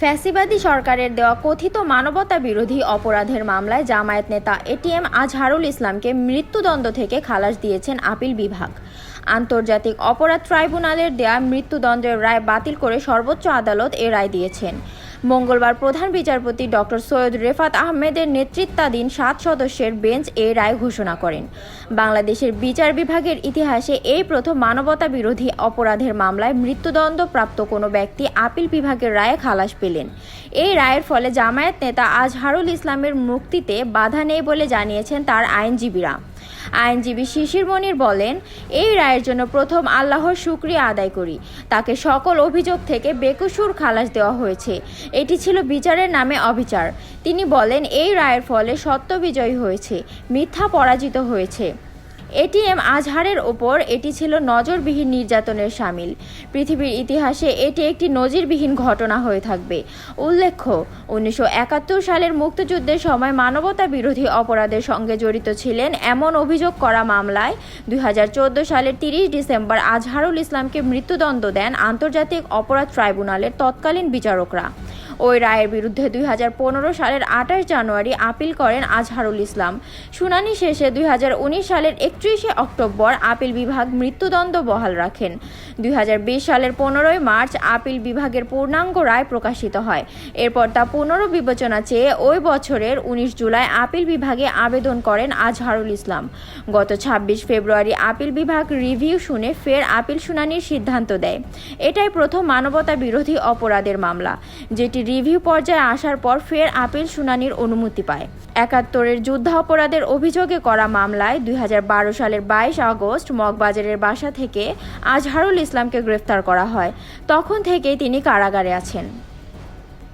ফ্যাসিবাদী সরকারের দেওয়া কথিত মানবতা বিরোধী অপরাধের মামলায় জামায়াত নেতা এটিএম আজহারুল ইসলামকে মৃত্যুদণ্ড থেকে খালাস দিয়েছেন আপিল বিভাগ। আন্তর্জাতিক অপরাধ ট্রাইব্যুনালের দেয়া মৃত্যুদণ্ডের রায় বাতিল করে সর্বোচ্চ আদালত এ রায় দিয়েছেন। মঙ্গলবার প্রধান বিচারপতি ডক্টর সৈয়দ রেফাত আহমেদের নেতৃত্বাধীন সাত সদস্যের বেঞ্চ এ রায় ঘোষণা করেন। বাংলাদেশের বিচার বিভাগের ইতিহাসে এই প্রথম মানবতা বিরোধী অপরাধের মামলায় মৃত্যুদণ্ড প্রাপ্ত কোনো ব্যক্তি আপিল বিভাগের রায়ে খালাস পেলেন। এই রায়ের ফলে জামায়াত নেতা আজহারুল ইসলামের মুক্তিতে বাধা নেই বলে জানিয়েছেন তার আইনজীবীরা। আইনজীবী শিশির মনির বলেন, এই রায়ের জন্য প্রথম আল্লাহর শুক্রিয়া আদায় করি। তাকে সকল অভিযোগ থেকে বেকসুর খালাস দেওয়া হয়েছে। এটি ছিল বিচারের নামে অবিচার। তিনি বলেন, এই রায়ের ফলে সত্য বিজয়ী হয়েছে, মিথ্যা পরাজিত হয়েছে। এটিএম আজহারের ওপর এটি ছিল নজরবিহীন নির্যাতনের সামিল। পৃথিবীর ইতিহাসে এটি একটি নজিরবিহীন ঘটনা হয়ে থাকবে। উল্লেখ্য, উনিশশো একাত্তর সালের মুক্তিযুদ্ধের সময় মানবতা বিরোধী অপরাধের সঙ্গে জড়িত ছিলেন এমন অভিযোগ করা মামলায় দুই হাজার চোদ্দ সালের তিরিশ ডিসেম্বর আজহারুল ইসলামকে মৃত্যুদণ্ড দেন আন্তর্জাতিক অপরাধ ট্রাইব্যুনালের তৎকালীন বিচারকরা। ওই রায়ের বিরুদ্ধে দুই হাজার পনেরো সালের আঠাশ জানুয়ারি আপিল করেন আজহারুল ইসলাম। শুনানি শেষে দুই হাজার উনিশ সালের একত্রিশে অক্টোবর আপিল বিভাগ মৃত্যুদণ্ড বহাল রাখেন। দুই হাজার বিশ সালের পনেরোই মার্চ আপিল বিভাগের পূর্ণাঙ্গ রায় প্রকাশিত হয়। এরপর তা পুনর্বিবেচনা চেয়ে ওই বছরের উনিশ জুলাই আপিল বিভাগে আবেদন করেন আজহারুল ইসলাম। গত ছাব্বিশ ফেব্রুয়ারি আপিল বিভাগ রিভিউ শুনে ফের আপিল শুনানির সিদ্ধান্ত দেয়। এটাই প্রথম মানবতা বিরোধী অপরাধের মামলা, যেটি রিভিউ পর্যায়ে আসার পর ফের আপিল শুনানির অনুমতি পায়। একাত্তরের যুদ্ধাপরাধের অভিযোগে করা মামলায় দুই হাজার বারো সালের বাইশ আগস্ট মগবাজারের বাসা থেকে আজহারুল ইসলামকে গ্রেফতার করা হয়। তখন থেকেই তিনি কারাগারে আছেন।